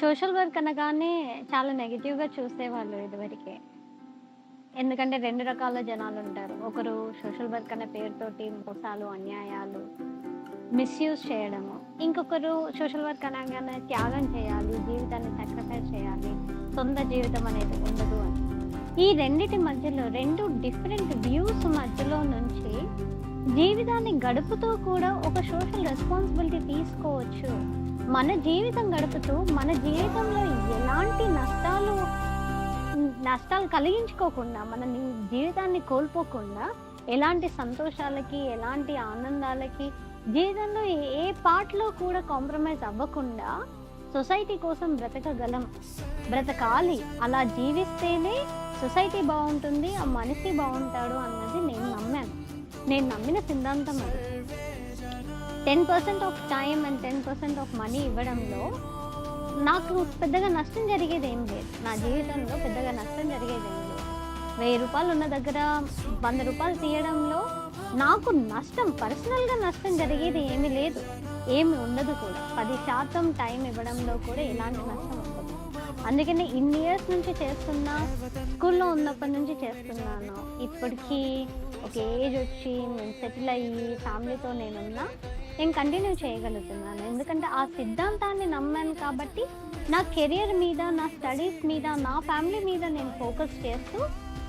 Social work అనగానే చాలా నెగిటివ్గా చూసేవాళ్ళు ఇదివరకే. ఎందుకంటే రెండు రకాల జనాలు ఉంటారు ఒకరు సోషల్ వర్క్ అనే పేరుతోటి మోసాలు, అన్యాయాలు, మిస్‌యూజ్ చేయడము. ఇంకొకరు సోషల్ వర్క్ అనగానే త్యాగం చేయాలి, జీవితాన్ని సాక్రిఫైస్ చేయాలి, సొంత జీవితం అనేది ఉండదు అని. ఈ రెండిటి మధ్యలో రెండు డిఫరెంట్ వ్యూస్ మధ్యలో నుంచి జీవితాన్ని గడుపుతూ కూడా ఒక సోషల్ రెస్పాన్సిబిలిటీ తీసుకోవచ్చు. మన జీవితం గడుపుతూ మన జీవితంలో ఎలాంటి నష్టాలు నష్టాలు కలిగించుకోకుండా మన జీవితాన్ని కోల్పోకుండా ఎలాంటి సంతోషాలకి, ఎలాంటి ఆనందాలకి జీవితంలో ఏ పార్ట్‌లో కూడా కాంప్రమైజ్ అవ్వకుండా సొసైటీ కోసం బ్రతకగలం. బ్రతకాలి. అలా జీవిస్తేనే సొసైటీ బాగుంటుంది ఆ మనిషి బాగుంటాడు అన్నది నేను నమ్మాను. నేను నమ్మిన సిద్ధాంతం అది. 10% of time and 10% of money ఇవ్వడంలో నాకు పెద్దగా నష్టం జరిగేదేం లేదు. నా జీవితంలో పెద్దగా నష్టం జరిగేదేం లేదు. వెయ్యి రూపాయలు ఉన్న దగ్గర వంద రూపాయలు తీయడంలో నాకు నష్టం పర్సనల్‌గా నష్టం జరిగేది ఏమీ లేదు. ఏమి ఉండదు కూడా. 10% టైం ఇవ్వడంలో కూడా ఎలాంటి నష్టం ఉండదు. అందుకనే ఇన్ని ఇయర్స్ నుంచి చేస్తున్నా, స్కూల్‌లో ఉన్నప్పటి నుంచి చేస్తున్నాను. ఇప్పటికీ ఒక ఏజ్ వచ్చి నేను సెటిల్ అయ్యి ఫ్యామిలీతో నేనున్నా, నేను కంటిన్యూ చేయగలుగుతున్నాను. ఎందుకంటే ఆ సిద్ధాంతాన్ని నమ్మాను కాబట్టి నా కెరియర్ మీద, నా స్టడీస్ మీద, నా ఫ్యామిలీ మీద నేను ఫోకస్ చేస్తూ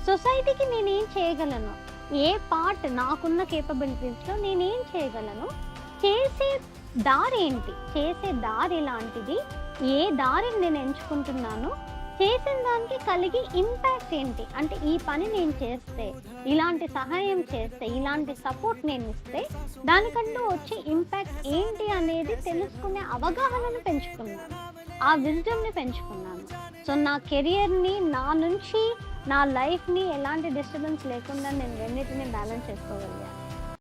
సొసైటీకి నేనేం చేయగలను? ఏ పార్ట్ నాకున్న కేపబిలిటీస్‌లో నేనేం చేయగలను? చేసే దారి ఏంటి చేసే దారి లాంటిది ఏ దారిని నేను ఎంచుకుంటున్నాను? చేసిన దానికి కలిగే ఇంపాక్ట్ ఏంటి? అంటే ఈ పని నేను చేస్తే, ఇలాంటి సహాయం చేస్తే, ఇలాంటి సపోర్ట్ నేను ఇస్తే దానికంటూ వచ్చే ఇంపాక్ట్ ఏంటి అనేది తెలుసుకునే అవగాహనను పెంచుకున్నాను. ఆ విజ్డమ్‌ని పెంచుకున్నాను. సో నా కెరియర్‌ని నా నుంచి నా లైఫ్‌ని ఎలాంటి డిస్టర్బెన్స్ లేకుండా నేను రెండింటిని బ్యాలెన్స్ చేసుకోగలిగాను.